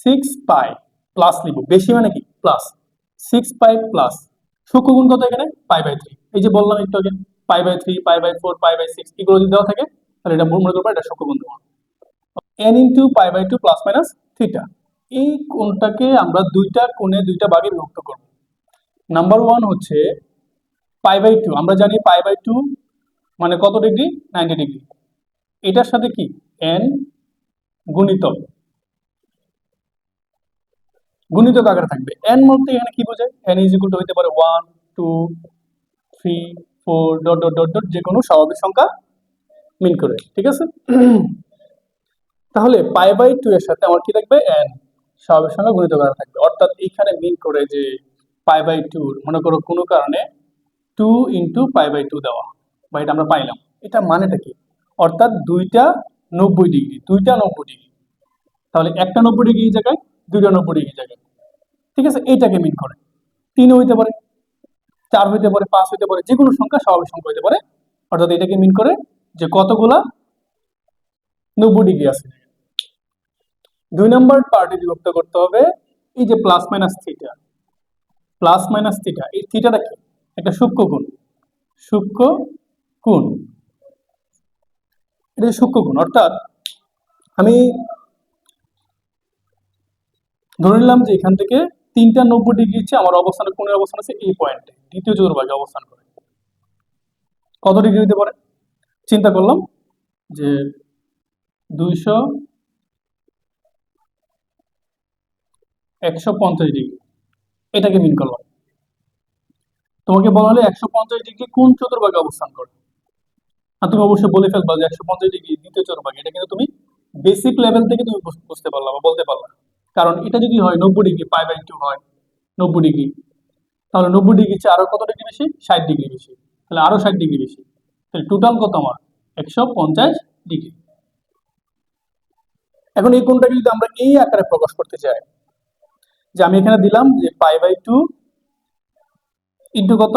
Six pi plus লিখব। বেশি মানে কি? প্লাস সিক্স পাই প্লাস সূক্ষ্মগুণ কত এখানে? পাই বাই থ্রি এই যে বললাম একটু আগে pi by three pi by four pi by six এগুলো যদি দেওয়া থাকে, তাহলে এটা মনে করব এটা সূক্ষ্মগুণ দেওয়া N into pi by two plus minus থ্রিটা এই কোণটাকে আমরা দুইটা কোণে দুইটা ভাগে বিভক্ত করব। নাম্বার ওয়ান হচ্ছে পাই বাই টু আমরা জানি পাই বাই টু মানে কত ডিগ্রি নাইনটি ডিগ্রি এটার সাথে কি? এন গুণিতক। গুণিতক আকারে থাকবে? এন বলতে এখানে কি বোঝায়? এন ইজ ইকুয়াল টু হইতে পারে one two three four dot dot dot dot যে কোনো স্বাভাবিক সংখ্যা মিন করে, ঠিক আছে? তাহলে পাই বাই টু এর সাথে আমার কি থাকবে? এন স্বাভাবিক সংখ্যা গুণিত করা থাকবে? অর্থাৎ এইখানে মিন করে যে পাই বাই টু মনে করো কোনো কারণে two into pi by two দেওয়া, বা এটা আমরা পাইলাম। এটা মানেটা কি? অর্থাৎ দুইটা নব্বই ডিগ্রি, দুইটা নব্বই ডিগ্রি। তাহলে একটা নব্বই ডিগ্রি জায়গায় দুইটা নব্বই ডিগ্রি জায়গায় ঠিক আছে? এইটাকে মিন করে। তিন হইতে পারে, চার হইতে পারে, পাঁচ হইতে পারে যে কোনো সংখ্যা স্বাভাবিক সংখ্যা হইতে পারে। অর্থাৎ এটাকে মিন করে যে কতগুলা নব্বই ডিগ্রি আছে। দুই নম্বর পার্টে বিভক্ত করতে হবে, এই যে plus minus theta plus minus theta এই থিটাটা কি? একটা সূক্ষ্ম কোণ। সূক্ষ্ম কোণ। এটা সূক্ষ্ম কোণ, অর্থাৎ আমি ধরে নিলাম যে এখান থেকে তিনটা নব্বই ডিগ্রি ইচ্ছে আমার অবস্থান, কোণের অবস্থান আছে এই পয়েন্টে দ্বিতীয় চতুর্ভাগে অবস্থান করে। কত ডিগ্রি হতে পারে? চিন্তা করলাম যে দুইশো একশো পঞ্চাশ ডিগ্রি, এটাকে মিন করলাম। তোমাকে বলা হলে একশো পঞ্চাশ ডিগ্রি কোন চতুর্ভাগে অবস্থান করে? আর তুমি অবশ্যই বলে ফেলবা যে একশো পঞ্চাশ ডিগ্রি দ্বিতীয় চতুর্ভাগে, এটা কিন্তু তুমি বেসিক লেভেল থেকে তুমি বুঝতে পারলা বা বলতে পারলা। কারণ এটা যদি হয় নব্বই ডিগ্রি, পাই বাই টু হয় নব্বই ডিগ্রি, তাহলে নব্বই ডিগ্রি চেয়ে আরও কত ডিগ্রি বেশি? ষাট ডিগ্রি বেশি। তাহলে আরও ষাট ডিগ্রি বেশি। তাহলে টোটাল কত আমার? একশো পঞ্চাশ ডিগ্রি। এখন এই কোণটাকে যদি আমরা এই আকারে প্রকাশ করতে চাই, যে আমি এখানে দিলাম যে পাই বাই টু ইন্টু কত?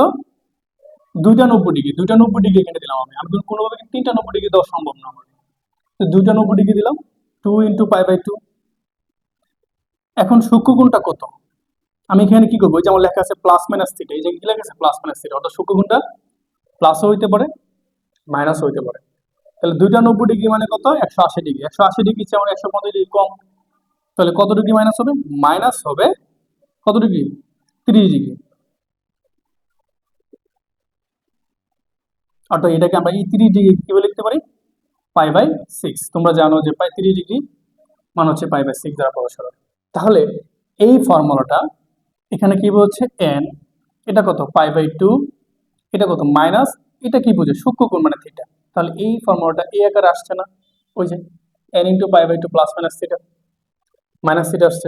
দুইটা নব্বই ডিগ্রি। দুইটা নব্বই ডিগ্রি এখানে দিলাম আমি। আমি কোনোভাবে তিনটা নব্বই ডিগ্রি দেওয়া সম্ভব না আমার। তো দুইটা নব্বই ডিগ্রি দিলাম। Two into pi by two এখন সূক্ষ্ম কোণটা কত? আমি এখানে কি করব? যেমন লেখা আছে প্লাস মাইনাস থিটা এই যে কি লেখা আছে? প্লাস মাইনাস থিটা অর্থাৎ সূক্ষ্ম কোণটা প্লাসও হইতে পারে মাইনাস হইতে পারে। তাহলে দুইটা নব্বই ডিগ্রি মানে কত? একশো আশি ডিগ্রি একশো আশি ডিগ্রি চেয়ে আমার একশো পঞ্চাশ ডিগ্রি কম। তাহলে কত ডিগ্রি মাইনাস হবে? মাইনাস হবে কত ডিগ্রি তিরিশ ডিগ্রি অর্থাৎ এটাকে আমরা এই তিরিশ ডিগ্রি কীভাবে লিখতে পারি? পাই বাই সিক্স তোমরা জানো যে পাই তিরিশ ডিগ্রি মানে হচ্ছে পাই বাই সিক্স দ্বারা হয়। তাহলে এই ফর্মুলাটা এখানে কি বলছে এন এটা কত? পাই বাই টু, এটা কত? মাইনাস, এটা কি বোঝে? সূক্ষ্ম কোণ মানে থিটা তাহলে এই ফর্মুলাটা এই আকারে আসছে না। ওই যে N into pi by two plus minus theta minus theta আসছে।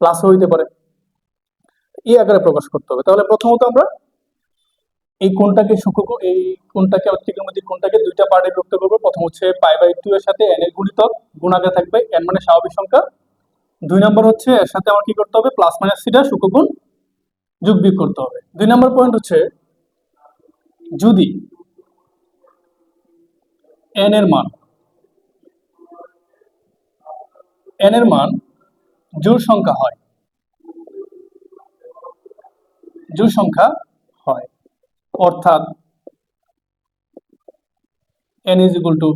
প্লাসও হইতে পারে। এই আকারে প্রকাশ করতে হবে। তাহলে প্রথমত আমরা এই কোনটাকে সূক্ষ্ম এই কোণটাকে ত্রিকোণমিতিক কোনটাকে দুইটা পার্টে বিভক্ত করব। প্রথম হচ্ছে পাই বাই টু এর সাথে এন এর গুণিতক। গুণাকারে থাকবে। এন মানে স্বাভাবিক সংখ্যা। দুই নম্বর হচ্ছে, এর সাথে আমার কি করতে হবে? প্লাস মাইনাস থিটা সূক্ষ্মগুণ যোগ বিয়োগ করতে হবে। দুই নম্বর পয়েন্ট হচ্ছে, যদি এন এর মান এন এর মান জোড় সংখ্যা হয়, জোড় সংখ্যা হয়, অর্থাৎ এন ইজ ইকুয়াল টু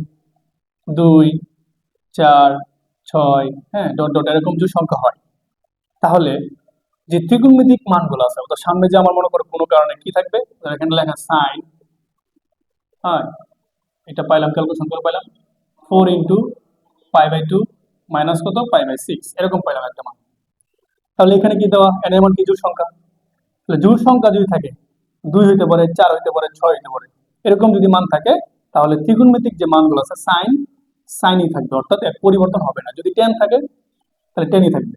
দুই, চার ছয় হ্যাঁ ডট ডট এরকম যে সংখ্যা হয়। তাহলে যে ত্রিকোণমিতিক মানগুলো আছে, অর্থাৎ সামনে যে আমার মনে করো কোনো কারণে কি থাকবে এখানে লেখা সাইন হ্যাঁ এটা পাইলাম ক্যালকুলেশন করে পাইলাম four into pi by two minus কত? পাই বাই সিক্স এরকম পাইলাম একটা মান। তাহলে এখানে কি দেওয়া? এর মান কি জোড় সংখ্যা? তাহলে জোড় সংখ্যা যদি থাকে, দুই হইতে পারে, চার হইতে পারে, ছয় হইতে পারে, এরকম যদি মান থাকে, তাহলে ত্রিকোণমিতিক যে মানগুলো আছে, সাইন সাইনই থাকবে, অর্থাৎ পরিবর্তন হবে না। যদি টেন থাকে, তাহলে টেনই থাকবে।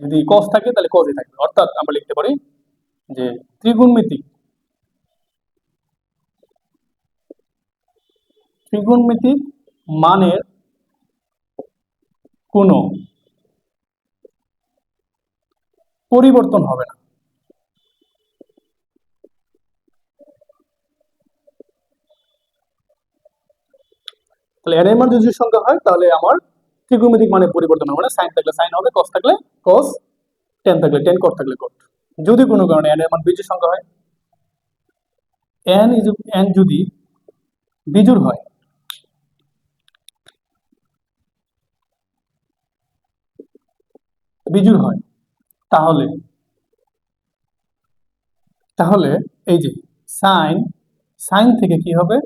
যদি কস থাকে, তাহলে কসই থাকবে। অর্থাৎ আমরা লিখতে পারি যে ত্রিগুণমিতিক ত্রিগুণমিতিক মানের কোনো পরিবর্তন হবে না। তাহলে মান যদি সংখ্যা হয়, তাহলে আমার ত্রিকোণমিতিক মানে পরিবর্তন হবে না। সাইন থাকলে সাইন হবে কস থাকলে কস টেন থাকলে টেন কট থাকলে কট যদি কোনো কারণে এন এর মান বিজোড় সংখ্যা হয় এন ইজ এন যদি বিজোড় হয় বিজোড় হয়, তাহলে তাহলে এই যে সাইন সাইন থেকে কি হবে?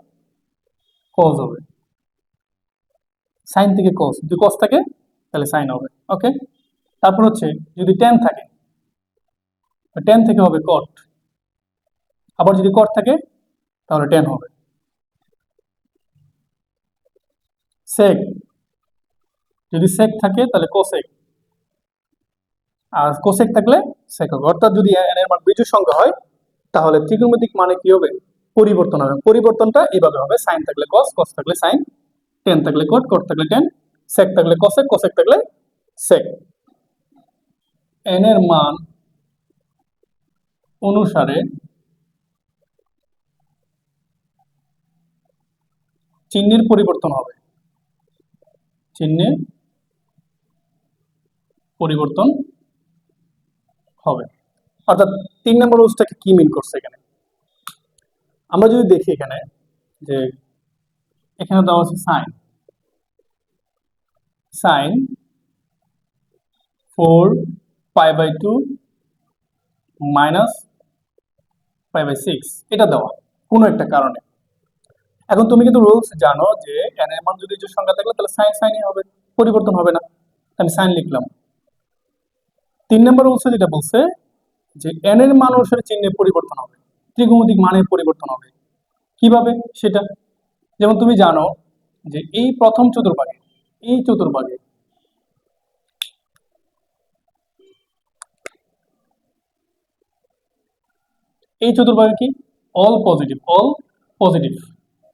কজ হবে। সাইন থেকে কস যদি কস থাকে, তাহলে সাইন হবে ওকে তারপর হচ্ছে, যদি টেন থাকে টেন থেকে হবে কট আবার যদি কট থাকে, তাহলে টেন হবে। সেক যদি সেক থাকে, তাহলে কোসেক আর কোসেক থাকলে সেক হবে। অর্থাৎ যদি এর বিজোড় সংখ্যা হয়, তাহলে ত্রিকোণমিতিক মানে কি হবে? পরিবর্তন হবে। পরিবর্তনটা এইভাবে হবে, সাইন থাকলে কস কস থাকলে সাইন টেন থাকলে কোট কোট থাকলে টেন সেক থাকলে কসেক কসেক থাকলে সেক এন এর মান অনুসারে চিহ্নের পরিবর্তন হবে। চিহ্নের পরিবর্তন হবে। অর্থাৎ তিন নম্বর রুলসটাকে কি মিন করছে এখানে? আমরা যদি দেখি এখানে যে এখানে দেওয়া আছে sine. Sine four pi by two minus pi by six. এটা দেওয়া, কোনো একটা কারণে। এখন তুমি কিন্তু রুলস জানো যে এন এর মান যদি সংখ্যা থাকলে, তাহলে সাইন সাইনই হবে, পরিবর্তন হবে না। আমি সাইন লিখলাম। তিন নম্বর রুলসে যেটা বলছে যে এন এর মান অনুসারে চিহ্নের পরিবর্তন হবে ত্রিকোণমিতিক মানের পরিবর্তন হবে। কীভাবে? সেটা যেমন তুমি জানো যে এই প্রথম চতুর্ভাগে, এই চতুর্ভাগে এই চতুর্ভাগে কি? অল পজিটিভ অল পজিটিভ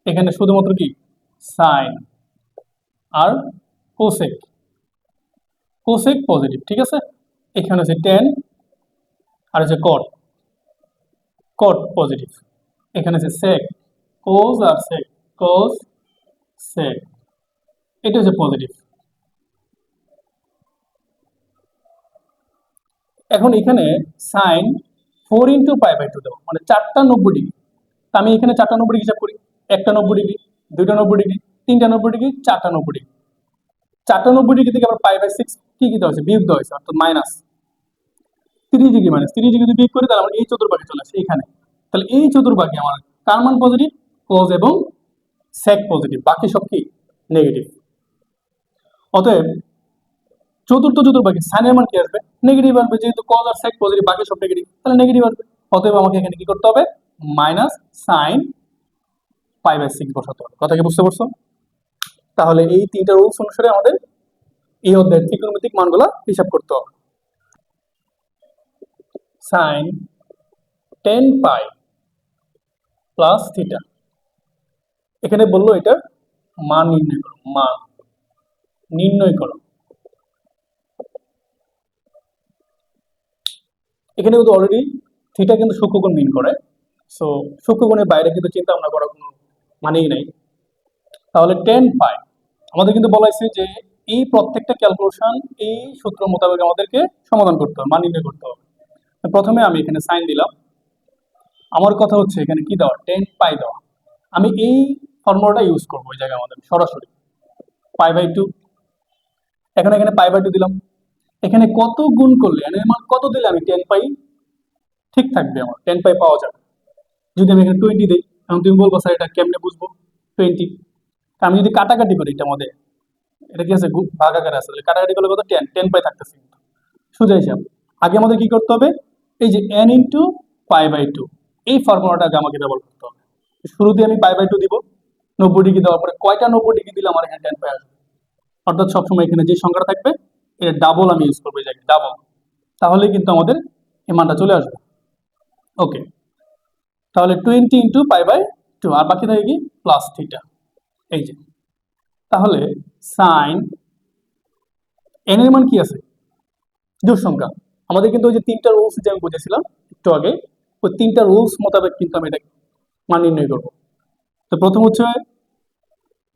এখানে শুধুমাত্র কি? সাইন আর কোসেক কোসেক পজিটিভ ঠিক আছে? এখানে হচ্ছে টেন আর হচ্ছে কট কট পজিটিভ এখানে হচ্ছে সেক কোজ আর সেক কোজ সেক এটা হচ্ছে পজিটিভ এখন এখানে sine four into pi by two দেবো। মানে চারটা নব্বই ডিগ্রি তা আমি এখানে চারটা নব্বই ডিগ্রি হিসাব করি। একটা নব্বই ডিগ্রি দুইটা নব্বই ডিগ্রি তিনটা নব্বই ডিগ্রি চারটা নব্বই ডিগ্রি চারটা নব্বই ডিগ্রি থেকে আবার পাই বাই সিক্স কি কি দেওয়া হয়েছে? বিয়োগ দেওয়া হয়েছে, অর্থাৎ মাইনাস তিরিশ ডিগ্রি মাইনাস তিরিশ ডিগ্রি যদি বিয়োগ করি, তাহলে আমার এই চতুর্ভাগে চলে আসে এখানে তাহলে এই চতুর্ভাগে আমার কার মান পজিটিভ কোজ এবং সেক পজিটিভ বাকি সব কি? নেগেটিভ অতএব, চতুর্থ চতুর্ভাগে সাইনের মান কি আসবে? নেগেটিভ আসবে, যেহেতু কজ আর সেক পজিটিভ বাকি সব নেগেটিভ তাহলে নেগেটিভ আসবে। অতএব আমাকে এখানে কি করতে হবে? Minus sine pi by six বসাতে হবে। কথা কি বুঝতে পারছ? তাহলে এই তিনটা রুলস অনুসারে আমাদের এই অধ্যায়ের ত্রিকোণমিতিক মানগুলো হিসাব করতে হবে। Sine tan pi plus theta এখানে বলল এটার মান নির্ণয় করো, মান। নির্ণয় করো। এখানে কিন্তু অলরেডি থিটা কিন্তু সূক্ষ্মকোণ মিন করে। সো সূক্ষ্মকোণের বাইরে কিন্তু চিন্তা ভাবনা করার কোনো মানেই নাই। তাহলে টেন পাই আমাদের কিন্তু বলা হয়েছে যে এই প্রত্যেকটা ক্যালকুলেশন এই সূত্র মোতাবেক আমাদেরকে সমাধান করতে হবে, মান নির্ণয় করতে হবে। প্রথমে আমি এখানে সাইন দিলাম। আমার কথা হচ্ছে এখানে কি দেওয়া? টেন পাই দেওয়া। আমি এই ফর্মুলাটা ইউজ করব ওই জায়গায় আমাদের, সরাসরি। পাই বাই টু এখন, এখানে পাই বাই টু দিলাম। এখানে কত গুণ করলে এর মান কত দিলে আমি টেন পাই? ঠিক থাকবে আমার টেন পাই পাওয়া যাবে। যদি আমি এখানে টোয়েন্টি দিই, এখন তুমি বলব, স্যার, এটা কেমনে বুঝব? টোয়েন্টি আমি যদি কাটাকাটি করি এটা আমাদের, এটা কি আছে? ভাগ আকারে আছে কাটাকাটি করলে কত? টেন টেন পাই থাকতেছে কিন্তু। সোজা হিসাব, আগে আমাদের কি করতে হবে? এই যে n into pi by two এই ফর্মুলাটা আগে আমাকে ব্যবহার করতে হবে। শুরুতে আমি পাই বাই টু দিব। নব্বই ডিগ্রি দেওয়ার পরে কয়টা নব্বই ডিগ্রি দিলে আমার এখানে টেন পাই আসবে? অর্থাৎ সবসময় এখানে যে সংখ্যাটা থাকবে এটা ডাবল আমি ইউজ করব জায়গায় ডাবল তাহলে কিন্তু আমাদের এই মানটা চলে আসবে। ওকে তাহলে twenty into pi by two আর বাকি থাকে কি? প্লাস থিটা এই যে। তাহলে সাইন এন এর মান কি আছে? জোড় সংখ্যা। আমাদের কিন্তু ওই যে তিনটা রুলস যে আমি বুঝেছিলাম একটু আগে, ওই তিনটা রুলস মোতাবেক কিন্তু আমি এটা মান নির্ণয় করব। তো প্রথম হচ্ছে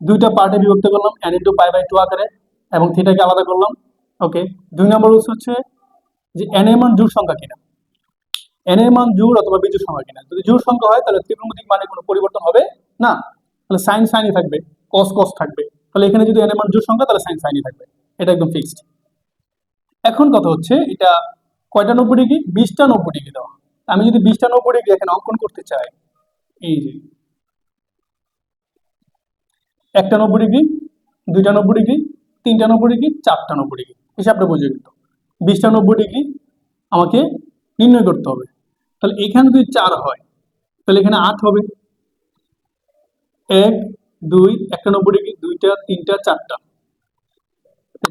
দুইটা পার্টে বিভক্ত করলাম n into pi by two আকারে এবং থিটাকে আলাদা করলাম ওকে দুই নম্বর রুলস হচ্ছে যে এন এর মান জোড় সংখ্যা কিনা। এন এর মান জোড় অথবা বিজোড় সংখ্যা কিনা। যদি জোড় সংখ্যা হয়, তাহলে ত্রিকোণমিতিক মানে কোনো পরিবর্তন হবে না। তাহলে সাইন সাইনই থাকবে কস কস থাকবে। তাহলে এখানে যদি এন এর মান জোড় সংখ্যা, তাহলে সাইন সাইনই থাকবে। এটা একদম ফিক্সড এখন কথা হচ্ছে, এটা কয়টা নব্বই ডিগ্রি? বিশটা নব্বই ডিগ্রি দেওয়া। আমি যদি বিশটা নব্বই ডিগ্রি এখানে অঙ্কন করতে চাই, এই যে একটা নব্বই ডিগ্রি, দুইটা নব্বই ডিগ্রি, তিনটা নব্বই ডিগ্রি, চারটা নব্বই ডিগ্রি। হিসাবটা বুঝে কিন্তু বিশটা নব্বই ডিগ্রি আমাকে নির্ণয় করতে হবে। তাহলে এখানে যদি চার হয়, তাহলে এখানে আট হবে। এক, দুই, একটা নব্বই ডিগ্রি, দুইটা, তিনটা, চারটা।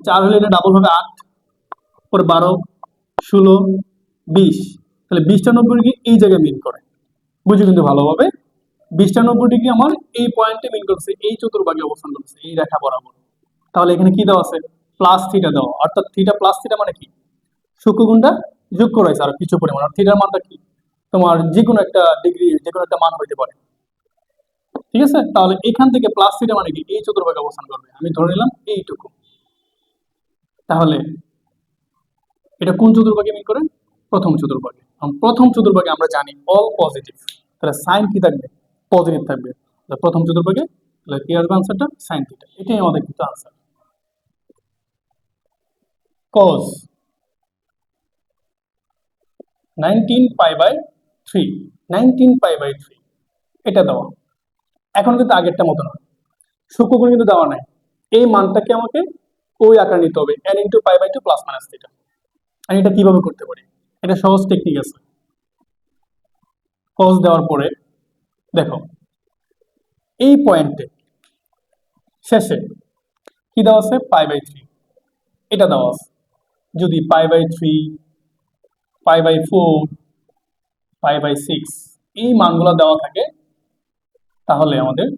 চার হলে এটা ডাবল হবে আট পরে বারো, ষোলো, বিশ। তাহলে বিশটা নব্বই ডিগ্রি এই জায়গায় মিন করে। বুঝে কিন্তু ভালোভাবে? বিশটা নব্বই ডিগ্রি আমার এই পয়েন্টে মিন করছে, এই চতুর্ভাগে অবস্থান করছে, এই রেখা বরাবর। তাহলে এখানে কি দেওয়া আছে? প্লাস থিটা দেওয়া। অর্থাৎ থিটা প্লাস থিটা মানে কি? শুক্রগুণটা যোগ করা হয়েছে আর কিছু পরিমাণ। আর থিটার মানটা কি? তোমার যে কোনো একটা ডিগ্রি যে কোনো একটা মান হইতে পারে। ঠিক আছে? তাহলে এখান থেকে প্লাস থিটা মানে কি? এই চতুর্ভাগে অবস্থান করবে। আমি ধরে নিলাম এইটুকু। তাহলে এটা কোন চতুর্ভাগে মিন করে? প্রথম চতুর্ভাগে। প্রথম চতুর্ভাগে আমরা জানি অল পজিটিভ তাহলে সাইন কি থাকবে? পজিটিভ থাকবে। প্রথম চতুর্ভাগে তাহলে কি আসবে আনসারটা সাইন থিটা এটাই আমাদের কিন্তু answer cos nineteen pi by three nineteen pi by three এটা দেওয়া। এখন কিন্তু আগেরটা মতো নয় সূক্ষ্মগুণ কিন্তু দেওয়া নাই। এই মানটাকে আমাকে ওই আকার নিতে হবে। N into pi by two plus minus theta আমি এটা কীভাবে করতে পারি? এটা সহজ টেকনিক আছে। কজ দেওয়ার পরে দেখো, এই পয়েন্টে শেষে কি দেওয়া আছে? পাই বাই থ্রি এটা দেওয়া আছে। যদি pi by three pi by four pi by six এই মানগুলো দেওয়া থাকে, তাহলে আমাদের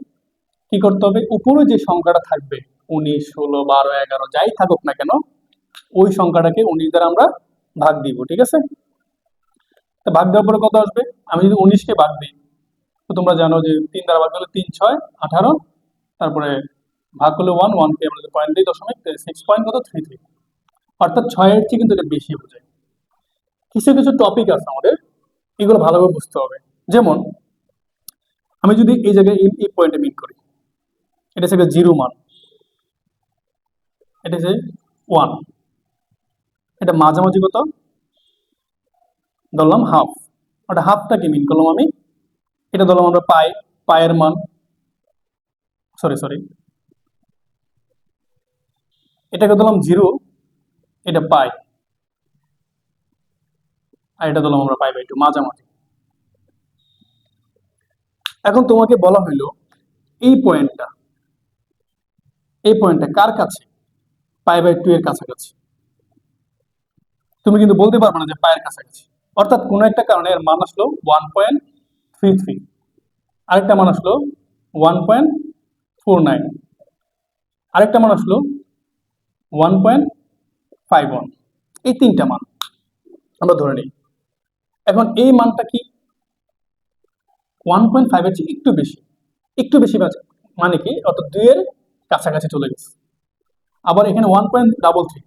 কি করতে হবে? উপরে যে সংখ্যাটা থাকবে, উনিশ, ষোলো, বারো, এগারো, যাই থাকুক না কেন, ওই সংখ্যাটাকে উনিশ দ্বারা আমরা ভাগ দিব, ঠিক আছে? তো ভাগ দেওয়ার পরে কত আসবে? আমি যদি উনিশকে ভাগ দিই তো তোমরা জানো যে তিন দ্বারা ভাগ করলে তিন ছয়, আঠারো, তারপরে ভাগ করলে ওয়ান ওয়ানকে আমরা পয়েন্ট দিই দশমিক সিক্স পয়েন্ট কত? থ্রি থ্রি অর্থাৎ ছয়ের চেয়ে কিন্তু এটা বেশি বোঝায়। কিছু কিছু টপিক আছে আমাদের, এগুলো ভালোভাবে বুঝতে হবে। যেমন, আমি যদি এই জায়গায় এই পয়েন্টে মিট করি, এটা হচ্ছে জিরো মান। এটা হচ্ছে ওয়ান এটা মাঝামাঝি কত? ধরলাম হাফ ওটা হাফটাকে মিন করলাম আমি এটা ধরলাম আমরা পাই, পায়ের মান সরি সরি এটাকে ধরলাম জিরো এটা পাই। আর এটা ধরলাম আমরা পাই বাই টু মাঝামাঝি। এখন তোমাকে বলা হইল, এই পয়েন্টটা এই পয়েন্টটা কার কাছে? পাই বাই টু এর কাছাকাছি। তুমি কিন্তু বলতে পারবে না যে পায়ের কাছাকাছি। অর্থাৎ কোনো একটা কারণে এর মান আসলো ওয়ান পয়েন্ট থ্রি থ্রি আরেকটা মান আসলো ওয়ান পয়েন্ট ফোর নাইন আরেকটা মান আসলো ওয়ান পয়েন্ট ফাইভ ওয়ান এই তিনটা মান আমরা ধরে নিই। এখন এই মানটা কি? ওয়ান পয়েন্ট ফাইভের চেয়ে একটু বেশি। একটু বেশি মানে কি? অর্থাৎ দুইয়ের কাছাকাছি চলে গেছে। আবার এখানে ওয়ান পয়েন্ট ডাবল থ্রি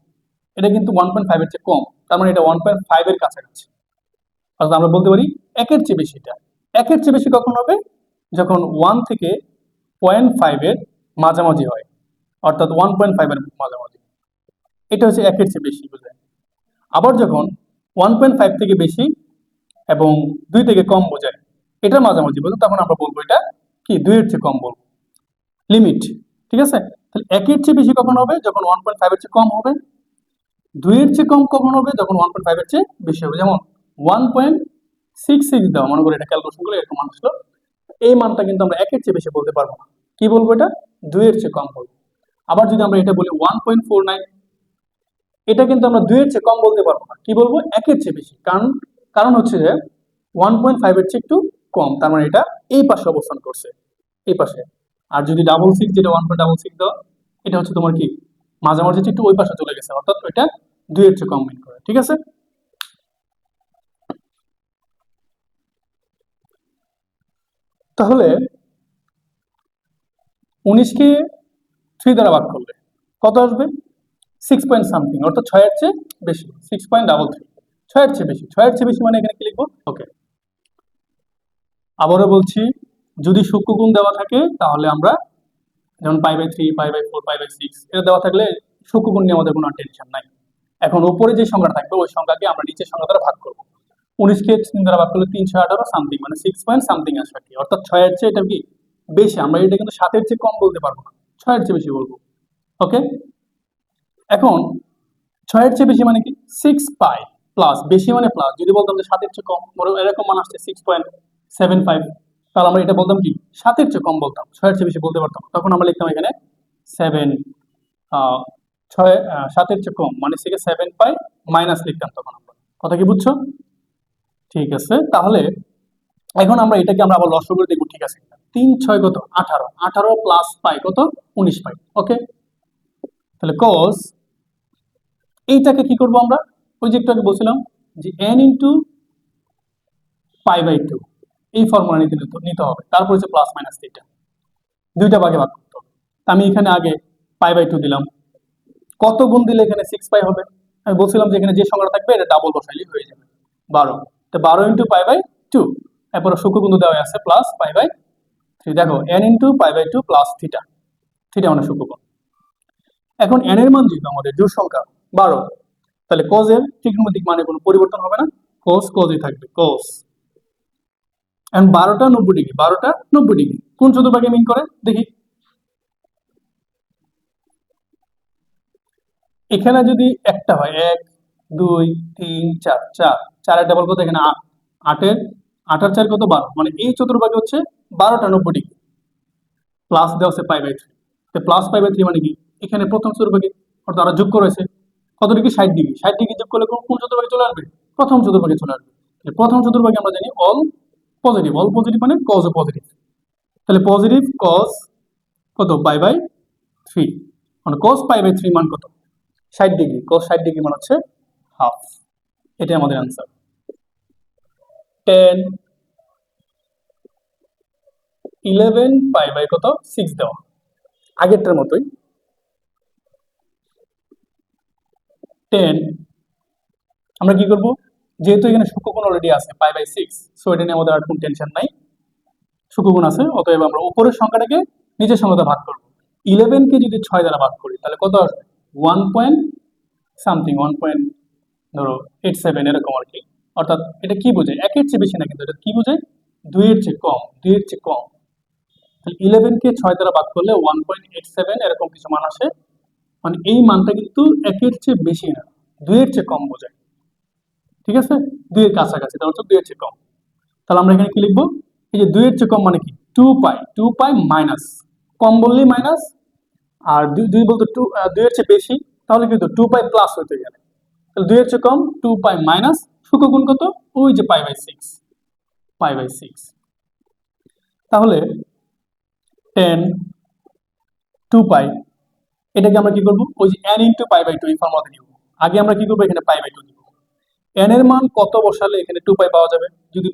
এটা কিন্তু ওয়ান পয়েন্ট ফাইভের চেয়ে কম। তার মানে এটা ওয়ান পয়েন্ট ফাইভের কাছাকাছি। অর্থাৎ আমরা বলতে পারি একের চেয়ে বেশি এটা। একের চেয়ে বেশি কখন হবে? যখন ওয়ান থেকে পয়েন্ট ফাইভের মাঝামাঝি হয়। অর্থাৎ ওয়ান পয়েন্ট ফাইভের মাঝামাঝি। এটা হচ্ছে একের চেয়ে বেশি বোঝায় আবার যখন ওয়ান পয়েন্ট ফাইভ থেকে বেশি এবং দুই থেকে কম বোঝায়, এটার মাঝামাঝি বলতে তখন আমরা বলব এটা কি? দুইয়ের চেয়ে কম বলব। লিমিট ঠিক আছে? তাহলে একের চেয়ে বেশি কখন হবে? যখন ওয়ান পয়েন্ট ফাইভের চেয়ে কম হবে। দুইয়ের চেয়ে কম কখন হবে? যখন ওয়ান পয়েন্ট ফাইভের চেয়ে বেশি হবে। যেমন ওয়ান পয়েন্ট সিক্স সিক্স দেওয়া। মনে করি এটা ক্যালকুলেশন করলে এরকম মান ছিল। এই মানটা কিন্তু আমরা একের চেয়ে বেশি বলতে পারব না। কি বলব এটা? দুইয়ের চেয়ে কম বলব। আবার যদি আমরা এটা বলি ওয়ান পয়েন্ট ফোর নাইন এটা কিন্তু আমরা দুইয়ের চেয়ে কম বলতে পারব না। কি বলব? একের চেয়ে বেশি। কারণ কারণ হচ্ছে যে ওয়ান পয়েন্ট ফাইভের চেয়ে একটু কম। তার মানে এটা এই পাশে অবস্থান করছে। এই পাশে। আর যদি ডাবল সিক্স যেটা ওয়ান পয়েন্ট ডাবল সিক্স দেওয়া, এটা হচ্ছে তোমার কি? মাঝামাঝি একটু ওই পাশে চলে গেছে। অর্থাৎ ওইটা দুইয়ের চেয়ে কম মিন করে। ঠিক আছে? তাহলে উনিশকে থ্রি দ্বারা ভাগ করলে কত আসবে? সিক্স পয়েন্ট সামথিং অর্থাৎ ছয়ের চেয়ে বেশি। সিক্স পয়েন্ট ডাবল থ্রি ছয়ের চেয়ে বেশি। ছয়ের চেয়ে বেশি মানে এখানে কি লিখব? ওকে আবারও বলছি, যদি সূক্ষ্মগুণ দেওয়া থাকে, তাহলে আমরা যেমন pi by three pi by four pi by six এটা দেওয়া থাকলে সূক্ষ্মগুণ নিয়ে আমাদের কোনো টেনশন নাই। এখন উপরে যে সংখ্যা থাকবে, ওই সংখ্যাকে আমরা নিচের সংখ্যা দ্বারা ভাগ করব। উনিশকে তিন দ্বারা ভাগ করলে তিনশো আঠারো সামথিং মানে সিক্স পয়েন্ট সামথিং আর কি। অর্থাৎ ছয়ের চেয়ে এটা কি বেশি? আমরা এটা কিন্তু সাতের চেয়ে কম বলতে পারব না। ছয়ের চেয়ে বেশি বলব। ওকে এখন ছয়ের চেয়ে বেশি মানে কি? সিক্স পাই প্লাস বেশি মানে প্লাস যদি বলতাম যে সাতের চেয়ে কম এরকম মান আসছে সিক্স পয়েন্ট সেভেন ফাইভ তাহলে আমরা এটা বলতাম কি? সাতের চেয়ে কম বলতাম। ছয়ের চেয়ে বেশি বলতে পারতাম তখন আমরা লিখতাম এখানে সেভেন ছয় সাতের চেয়ে কম মানে থেকে সেভেন পাই মাইনাস লিখতাম তখন আমরা। কথা কি বুঝছ? ঠিক আছে? তাহলে এখন আমরা এটাকে আমরা আবার লস করে দেখব, ঠিক আছে? তিন, ছয় কত? আঠারো। আঠারো প্লাস পাই কত? উনিশ পাই। ওকে তাহলে কস এইটাকে কি করব আমরা? ওই যে একটু আগে বলছিলাম যে n into pi by two এই ফর্মুলা নিতে নিতে- হবে। তারপর হচ্ছে প্লাস মাইনাস থিটা দুইটা ভাগে ভাগ করতে হবে। আমি এখানে আগে পাই বাই টু দিলাম। কত গুণ দিলে এখানে সিক্স পাই হবে? আমি বলছিলাম যে এখানে যে সংখ্যাটা থাকবে, এটা ডাবল বসাইলেই হয়ে যাবে। বারো। তো বারো ইন্টু পাই বাই টু এরপরে শুক্রবিন্দু দেওয়া আছে প্লাস পাই বাই থ্রি দেখো n into pi by two plus theta theta মানে শুক্রকোণ এখন এন এর মান যেহেতু আমাদের জোর সংখ্যা, বারো। তাহলে কজের ত্রিকোণমিতিক মানে কোনো পরিবর্তন হবে না। কোস কজই থাকবে কোস এখন বারোটা নব্বই ডিগ্রি, বারোটা নব্বই ডিগ্রি। কোন চতুর্ভাগে মিন করে? দেখি। এখানে যদি একটা হয়, এক, দুই, তিন, চার চার। চারের ডাবল কত এখানে? আট আটের, আটার চার কত? বারো। মানে এই চতুর্ভাগে হচ্ছে বারোটা নব্বই ডিগ্রি। প্লাস দেওয়া হচ্ছে পাই বাই থ্রি তো প্লাস পাই বাই থ্রি মানে কি? এখানে প্রথম চতুর্ভাগে অর্থাৎ আরও যোগ করেছে কত ডিগ্রি? ষাট ডিগ্রি। ষাট ডিগ্রি যোগ করলে কোন চতুর্ভাগে চলে আসবে? প্রথম চতুর্ভাগে চলে আসবে। প্রথম চতুর্ভাগে আমরা জানি অল পজিটিভ অল পজিটিভ মানে কজ ও পজিটিভ তাহলে পজিটিভ কজ কত? পাই বাই থ্রি মানে কজ পাই বাই থ্রি মান কত? ষাট ডিগ্রি। কজ ষাট ডিগ্রি মান হচ্ছে হাফ এটাই আমাদের answer tan eleven pi by কত? সিক্স দেওয়া। আগেরটার মতোই। টেন আমরা কি করব? যেহেতু এখানে সূক্ষ্মগুণ অলরেডি আছে পাই বাই সিক্স সো এটা নিয়ে আমাদের আর কোনো টেনশন নাই। সূক্ষ্মগুণ আছে, অতএব আমরা উপরের সংখ্যাটাকে নিচের সংখ্যাতে ভাগ করব। ইলেভেনকে যদি ছয় দ্বারা ভাগ করি, তাহলে কত আসবে? One point something one point ধরো এইট সেভেন এরকম আর কি। অর্থাৎ এটা কি বোঝায়? একের চেয়ে বেশি না কিন্তু এটা কি বোঝায়? দুইয়ের চেয়ে কম, দুইয়ের চেয়ে কম। তাহলে ইলেভেনকে ছয় দ্বারা ভাগ করলে ওয়ান পয়েন্ট এইট সেভেন এরকম কিছু মান আসে। মানে এই মানটা কিন্তু একের চেয়ে বেশি না, দুইয়ের চেয়ে কম বোঝায়। ঠিক আছে? দুইয়ের কাছাকাছি, তাহলে হচ্ছে দুইয়ের চেয়ে কম। তাহলে আমরা এখানে কি লিখব? এই যে দুইয়ের চেয়ে কম মানে কি? Two pi two pi minus কম বললেই মাইনাস আর দুই দুই বলতে টু দুইয়ের চেয়ে বেশি, তাহলে কিন্তু টু পাই প্লাস হতে গেলে। তাহলে দুইয়ের চেয়ে কম টু পাই মাইনাস সুখগুণ কত? ওই যে pi by six. Pi by six. তাহলে টেন টু পাই, এটাকে আমরা কি করব? ওই যে n into pi by two এই ফর্মাতে নিব আগে আমরা কি করব? এখানে পাই বাই টু দিব এন এর মান কত বসালে এখানে টু পাই পাওয়া যাবে? যদি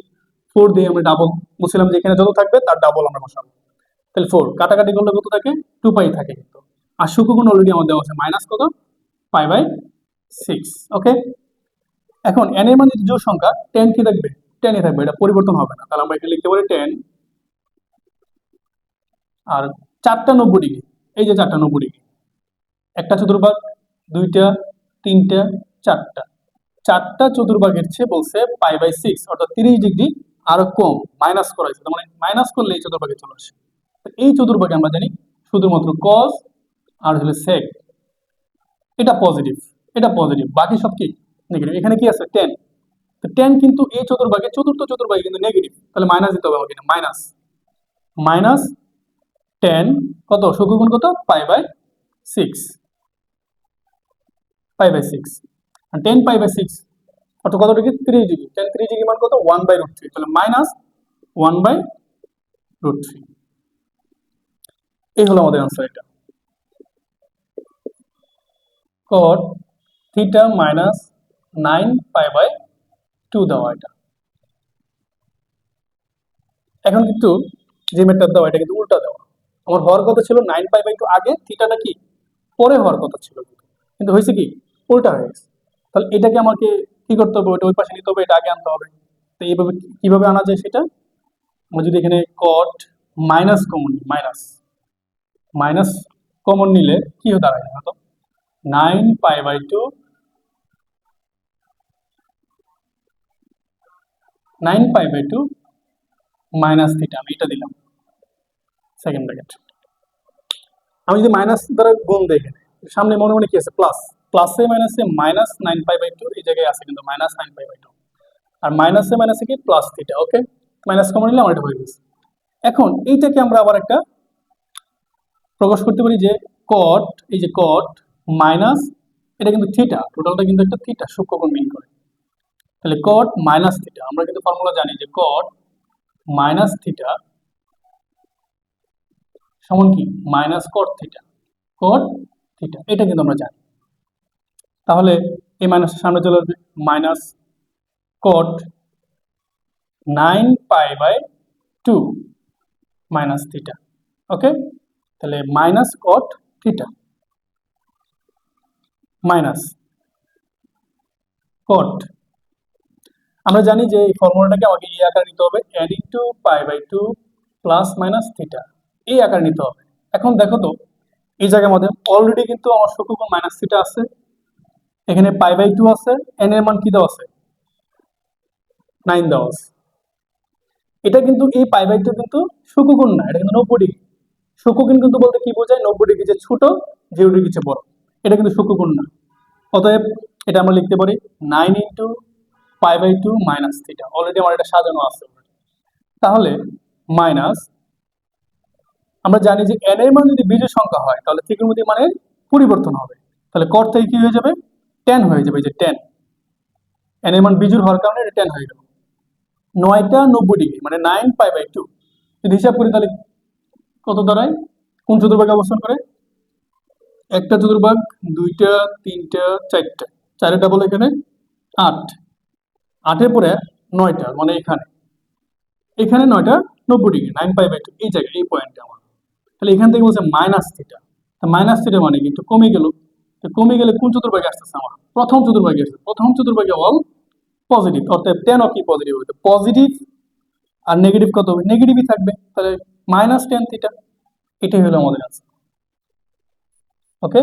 ফোর দিয়ে আমরা ডাবল বলছিলাম যে এখানে যত থাকবে, তার ডাবল আমরা বসাবো। তাহলে ফোর কাটাকাটি করলে কত থাকে? টু পাই থাকে কিন্তু। আর সুখগুণ অলরেডি আমাদের দেওয়া আছে। মাইনাস কত? পাই বাই সিক্স ওকে এখন এন এর মান জোর সংখ্যা টেন কি থাকবে? টেনই থাকবে, এটা পরিবর্তন হবে না। তাহলে আমরা এখানে লিখতে পারি টেন আর চারটা নব্বই ডিগ্রি, এই যে চারটা নব্বই ডিগ্রি, একটা চতুর্ভাগ, দুইটা, তিনটা, চারটা। চারটা চতুর্ভাগের চেয়ে বলছে পাই বাই সিক্স অর্থাৎ তিরিশ ডিগ্রি আরও কম মাইনাস করা হয়েছে। মানে মাইনাস করলে এই চতুর্ভাগে চলে আসে। এই চতুর্ভাগে আমরা জানি শুধুমাত্র কজ আর হলো সেক এটা পজিটিভ এটা পজিটিভ বাকি সব কি? নেগেটিভ এখানে কি আছে? টেন তো টেন কিন্তু এই চতুর্ভাগে চতুর্থ চতুর্ভাগে কিন্তু নেগেটিভ তাহলে মাইনাস দিতে হবে আমাকে মাইনাস মাইনাস টেন কত? সুখগুণ কত? Pi by six pi by six tan pi by six অর্থাৎ কত ডিগ্রি? Three degree. টেন ত্রিশ ডিগ্রি মান কত? ওয়ান বাই রুট থ্রি তাহলে minus one by root three এই হলো আমাদের আনসার এটা। Cot theta minus nine pi by two দেওয়া এটা। এখন কিন্তু যে মেটটা দেওয়া, এটা কিন্তু উল্টা দেওয়া। আমার হওয়ার কথা ছিল নাইন পাই বাই টু আগে থিটাটা কি পরে হওয়ার কথা ছিল কিন্তু। হয়েছে কি? উল্টা হয়ে গেছে। তাহলে এটাকে আমাকে কি করতে হবে? ওটা ওই পাশে নিতে হবে, এটা আগে আনতে হবে। তো এইভাবে কীভাবে আনা যায় সেটা? আমরা যদি এখানে cot minus common minus minus common নিলে কি হয়ে দাঁড়ায় হতো nine pi by two nine pi by two minus theta, আমি এটা দিলাম। সেকেন্ড ব্র্যাকেট আমি যদি মাইনাস দ্বারা গুণ এখানে, সামনে মনে মনে কি আছে? প্লাস প্লাসে মাইনাসে minus nine pi by two, এই জায়গায় আছে কিন্তু minus nine pi by two. আর মাইনাসে মাইনাসে কি? Plus theta okay minus common নিলে আমার এটা হয়ে গেছে। এখন এইটাকে আমরা আবার একটা প্রকাশ করতে পারি যে কট এই যে কট মাইনাস এটা কিন্তু থিটা টোটালটা কিন্তু একটা থিটা সূক্ষ্মকোণ মিন করে। তাহলে কট মাইনাস থিটা আমরা কিন্তু ফর্মুলা জানি যে কট মাইনাস থিটা সমান কি? Minus cot theta cot theta এটা কিন্তু আমরা জানি। তাহলে এই মাইনাসের সামনে চলে আসবে minus cot nine pi by two minus theta okay তাহলে minus cot theta minus cot আমরা জানি যে এই ফর্মুলাটাকে আমাকে এই আকার নিতে হবে n into pi by two plus minus theta এই আকার নিতে হবে। এখন দেখো তো, এই জায়গার মধ্যে অলরেডি কিন্তু আমার সূক্ষ্মকোণ মাইনাস থিটা আছে। এখানে পাই বাই টু আছে এন এর মান কি দেওয়া আছে? নাইন দেওয়া আছে। এটা কিন্তু এই পাই বাই টু কিন্তু সূক্ষ্মকোণ না, এটা কিন্তু নব্বই ডিগ্রি। সূক্ষ্মকোণ কিন্তু বলতে কি বোঝায়? নব্বই ডিগ্রি যে ছোট জিরো ডিগ্রি চেয়ে বড়। এটা কিন্তু সূক্ষ্মকোণ না। অতএব এটা আমরা লিখতে পারি nine into pi by two minus theta. Already আমার এটা সাজানো আছে তাহলে মাইনাস, আমরা জানি যে এন এর মান যদি বিজয় সংখ্যা হয়, তাহলে ত্রিকোণমিতি মানের পরিবর্তন হবে। তাহলে কট থেকে কি হয়ে যাবে? টেন হয়ে যাবে যে টেন এন এর মান বিজুর হওয়ার কারণে এটা টেন হয়ে গেল। নয়টা নব্বই ডিগ্রি মানে নাইন পাই বাই টু যদি হিসাব করি তাহলে কত দাঁড়ায়? কোন চতুর্ভাগে অবস্থান করে? একটা চতুর্ভাগ, দুইটা, তিনটা, চারটা। চারটা বলে এখানে। আট। আটের পরে নয়টা মানে এখানে। এখানে নয়টা নব্বই degree nine pi by two এই জায়গায়, এই পয়েন্টে আমার। তাহলে এখান থেকে বলছে মাইনাস থিটা মাইনাস থিটা মানে কি? একটু কমে গেল। তো কমে গেলে কোন চতুর্ভাগে আসতেছে আমার? প্রথম চতুর্ভাগে আসছে প্রথম চতুর্ভাগে অল পজিটিভ অর্থাৎ টেন অফ কি পজিটিভ হবে? পজিটিভ আর নেগেটিভ কত হবে? নেগেটিভই থাকবে। তাহলে মাইনাস টেন থিটা এটাই হলো আমাদের আছে ওকে